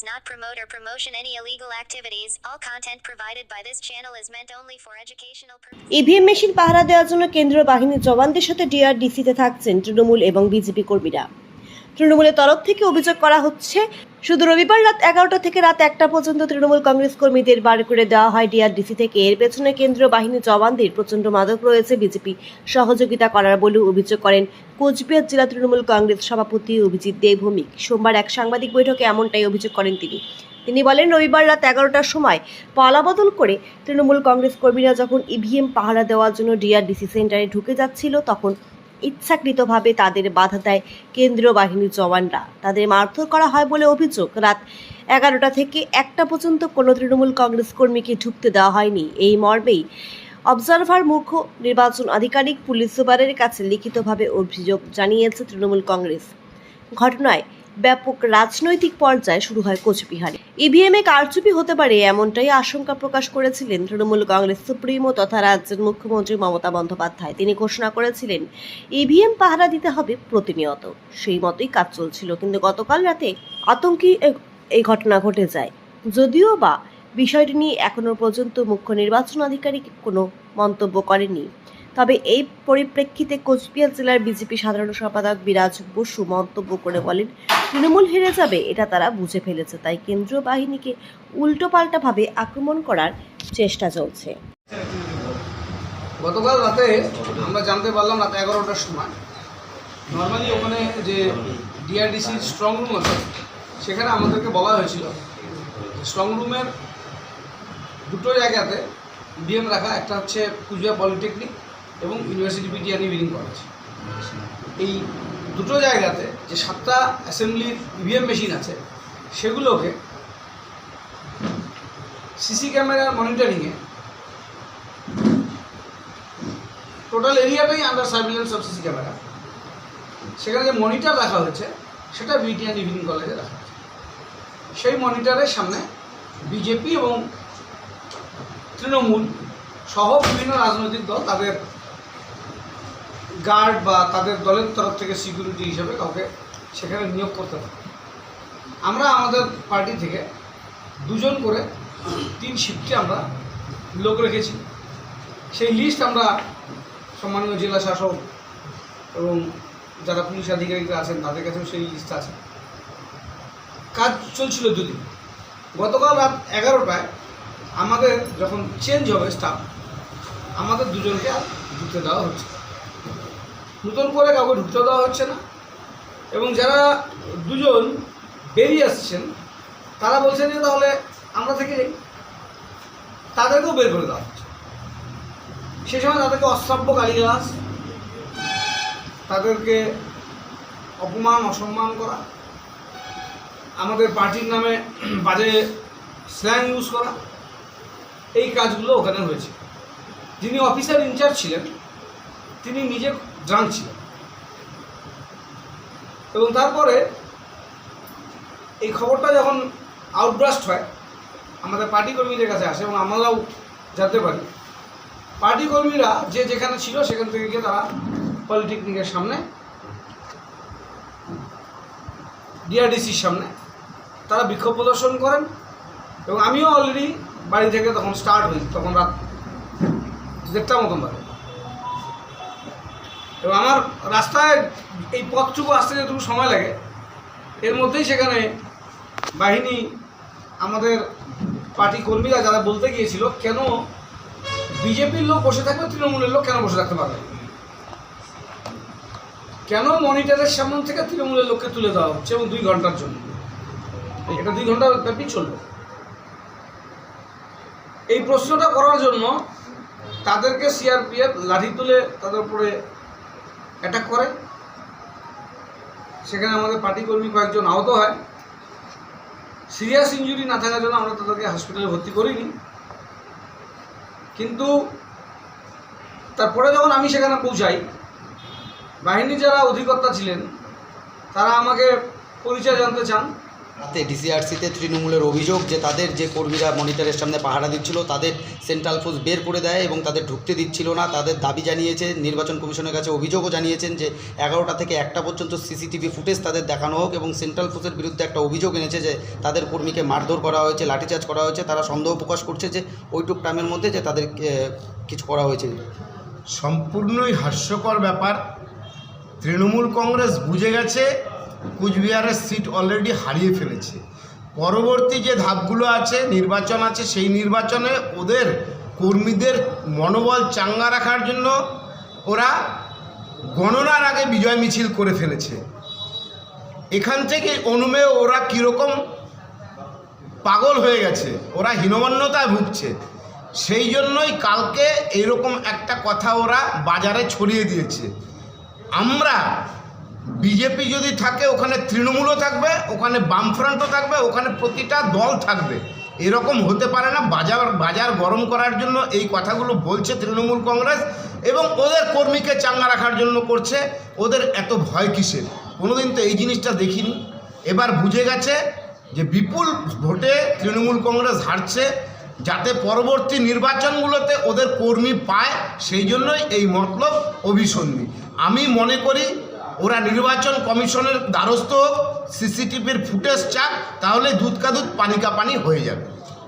does not promote or promotion any illegal activities. All content provided by this channel is meant only for educational purposes. EVM machine পাহারা দেওয়ার জন্য কেন্দ্রীয় বাহিনীর জওয়ানদের সাথে ডিআরডিসিতে থাকছেন তৃণমূল এবং বিজেপি কর্মীরা তৃণমূলের তরফ থেকে অভিযোগ করা হচ্ছে, শুধু রবিবার রাত এগারোটা থেকে রাত একটা পর্যন্ত তৃণমূল কংগ্রেস কর্মীদের বার করে দেওয়া হয় ডিআরডিসি থেকে। এর পেছনে কেন্দ্রীয় বাহিনীর জওয়ানদের প্রচণ্ড মাদক রয়েছে, বিজেপি সহযোগিতা করার বলেও অভিযোগ করেন কোচবিহার জেলা তৃণমূল কংগ্রেস সভাপতি অভিজিৎ দেবভৌমিক। সোমবার এক সাংবাদিক বৈঠকে এমনটাই অভিযোগ করেন তিনি। তিনি বলেন, রবিবার রাত এগারোটার সময় পালাবদল করে তৃণমূল কংগ্রেস কর্মীরা যখন ইভিএম পাহারা দেওয়ার জন্য ডিআরডিসি সেন্টারে ঢুকে যাচ্ছিল, তখন ইচ্ছাকৃতভাবে তাদের বাধা দেয় কেন্দ্রীয় বাহিনীর জওয়ানরা। তাদের মারধর করা হয় বলে অভিযোগ। রাত এগারোটা থেকে একটা পর্যন্ত কোনো তৃণমূল কংগ্রেস কর্মীকে ঢুকতে দেওয়া হয়নি। এই মর্মেই অবজারভার মুখ্য নির্বাচন আধিকারিক পুলিশ সুপারের কাছে লিখিতভাবে অভিযোগ জানিয়েছে তৃণমূল কংগ্রেস। ঘটনায় ব্যাপক রাজনৈতিক পর্যায়ে শুরু হয় কোচবিহারে। ইভিএমে কারচুপি হতে পারে এমনটাই আশঙ্কা প্রকাশ করেছিলেন তৃণমূল কংগ্রেস, সুপ্রিমো তথা রাজ্যের মুখ্যমন্ত্রী মমতা বন্দ্যোপাধ্যায়। তিনি ঘোষণা করেছিলেন ইভিএম পাহারা দিতে হবে প্রতিনিয়ত। সেই মতোই কাজ চলছিল, কিন্তু গতকাল রাতে আতঙ্কি এই ঘটনা ঘটে যায়। যদিও বা বিষয়টি নিয়ে এখনও পর্যন্ত মুখ্য নির্বাচন আধিকারিক কোনো মন্তব্য করেননি। তবে এই পরিপ্রেক্ষিতে কোচবিহার জেলার বিজেপি সাধারণ সম্পাদক বিরাজ বসু মন্তব্য করে বলেন, তৃণমূল হেরে যাবে, এটা তারা বুঝে ফেলেছে। তাই কেন্দ্রীয় বাহিনীকে উল্টোপাল্টাভাবে আক্রমণ করার চেষ্টা চলছে। গতকাল রাতে আমরা জানতে পারলাম রাত এগারোটার সময়। নর্মালি ওখানে যে ডিআরডিসির স্ট্রং রুম আছে, সেখানে আমাদেরকে বলা হয়েছিল স্ট্রং রুমের দুটো জায়গাতে বিএম রাখা, একটা হচ্ছে কুচবিহার পলিটেকনিক এবং ইউনিভার্সিটি পিটিআর ইভিনিং কলেজ এই দুটো জায়গাতে যে সাতটা অ্যাসেম্বলির ইভিএম মেশিন আছে, সেগুলোকে সিসি ক্যামেরার মনিটরিংয়ে total এরিয়াটাই under surveillance of CC camera সেখানে যে মনিটর রাখা হয়েছে, সেটা বিটিএন ইভিনিং কলেজে রাখা হয়েছে। সেই মনিটরের সামনে বিজেপি এবং তৃণমূল সহ বিভিন্ন রাজনৈতিক দল তাদের গার্ড বা তাদের দলের তরফ থেকে সিকিউরিটি হিসেবে কাউকে সেখানে নিয়োগ করতে পারে। আমরা আমাদের পার্টি থেকে দুজন করে তিন শিফটে আমরা লোক রেখেছি। সেই লিস্ট আমরা সম্মানীয় জেলা শাসক এবং যারা পুলিশ আধিকারিকরা আছেন, তাদের কাছেও সেই লিস্ট আছে। কাজ চলছিল দুদিন। গতকাল রাত এগারোটায় আমাদের যখন চেঞ্জ হবে স্টাফ আমাদের দুজনকে আর দেওয়া হচ্ছে। নতুন করে কাউকে ঢুকতে দেওয়া হচ্ছে না। এবং যারা দুজন বেরিয়ে আসছেন, তারা বলছেন যে তাহলে আমরা থেকে যাই তাদেরকেও বের করে দেওয়া হচ্ছে। সে সময় তাদেরকে অশ্রাব্য গালিগালাজ তাদেরকে অপমান, অসম্মান করা, আমাদের পার্টির নামে বাজে স্ল্যাং ইউজ করা, এই কাজগুলো ওখানে হয়েছে। যিনি অফিসার ইনচার্জ ছিলেন, তিনি নিজে ড্রাঙ্ক ছিলেন এবং তারপরে এই খবরটা যখন আউটব্রাস্ট হয়, আমাদের পার্টি কর্মীদের কাছে আসে এবং আমরাও জানতে পারি। পার্টি কর্মীরা যে যেখানে ছিল সেখান থেকে গিয়ে তারা পলিটেকনিকের সামনে ডিআরডিসির সামনে তারা বিক্ষোভ প্রদর্শন করেন এবং আমিও অলরেডি বাড়ি থেকে তখন স্টার্ট হই, তখন রাত দেড়টা মতন বাজে। এবং আমার রাস্তায় এই পথটুকু আসতে যেটুকু সময় লাগে, এর মধ্যেই সেখানে বাহিনী, আমাদের পার্টি কর্মীরা যারা বলতে গিয়েছিল, কেন বিজেপির লোক বসে থাকবে, তৃণমূলের লোক কেন বসে থাকতে পারবে কেন মনিটরের সামনে থেকে তৃণমূলের লোককে তুলে দেওয়া হচ্ছে এবং দুই ঘণ্টার জন্য? এটা দুই ঘণ্টা ব্যাপী চলবে। এই প্রশ্নটা করার জন্য তাদেরকে সিআরপিএফ লাঠি তুলে তাদের উপরে অ্যাটাক করে। সেখানে আমাদের পার্টি কর্মী কয়েকজন আহত হয়। সিরিয়াস ইঞ্জুরি না থাকার জন্য আমরা তাদেরকে হসপিটালে ভর্তি করিনি। কিন্তু তারপরে যখন আমি সেখানে পৌঁছাই বাহিনী যারা অধিকর্তা ছিলেন, তারা আমাকে পরিচয় জানতে চান। রাতে ডিসিআরসিতে তৃণমূলের অভিযোগ যে তাদের যে কর্মীরা মনিটরের সামনে পাহারা দিচ্ছিল, তাদের সেন্ট্রাল ফোর্স বের করে দেয় এবং তাদের ঢুকতে দিচ্ছিল না। তাদের দাবি জানিয়েছে, নির্বাচন কমিশনের কাছে অভিযোগও জানিয়েছেন যে এগারোটা থেকে একটা পর্যন্ত সিসিটিভি ফুটেজ তাদের দেখানো হোক এবং সেন্ট্রাল ফোর্সের বিরুদ্ধে একটা অভিযোগ এনেছে যে তাদের কর্মীকে মারধর করা হয়েছে, লাঠিচার্জ করা হয়েছে। তারা সন্দেহ প্রকাশ করছে যে ওইটুক টাইমের মধ্যে যে তাদের কিছু করা হয়েছে। সম্পূর্ণই হাস্যকর ব্যাপার। তৃণমূল কংগ্রেস বুঝে গেছে কুচবিহারের সিট অলরেডি হারিয়ে ফেলেছে। পরবর্তী যে ধাপগুলো আছে, নির্বাচন আছে, সেই নির্বাচনে ওদের কর্মীদের মনোবল চাঙ্গা রাখার জন্য ওরা গণনার আগে বিজয় মিছিল করে ফেলেছে। এখান থেকে অনুমেয় ওরা কীরকম পাগল হয়ে গেছে, ওরা হীনমন্যতায় ভুগছে, সেই জন্যই কালকে এরকম একটা কথা ওরা বাজারে ছড়িয়ে দিয়েছে। আমরা বিজেপি যদি থাকে, ওখানে তৃণমূলও থাকবে, ওখানে বামফ্রন্টও থাকবে, ওখানে প্রতিটা দল থাকবে। এরকম হতে পারে না, বাজার বাজার গরম করার জন্য এই কথাগুলো বলছে তৃণমূল কংগ্রেস এবং ওদের কর্মীকে চাঙ্গা রাখার জন্য করছে। ওদের এত ভয় কিসের? কোনোদিন তো এই জিনিসটা দেখিনি। এবার বুঝে গেছে যে বিপুল ভোটে তৃণমূল কংগ্রেস হারছে, যাতে পরবর্তী নির্বাচনগুলোতে ওদের কর্মী পায়, সেই জন্যই এই মতলব অভিসন্ধি। আমি মনে করি ওরা নির্বাচন কমিশনের দ্বারস্থ হোক, সিসিটিভির ফুটেজ চাক, তাহলে দুধ কা দুধ পানি কা পানি হয়ে যাবে।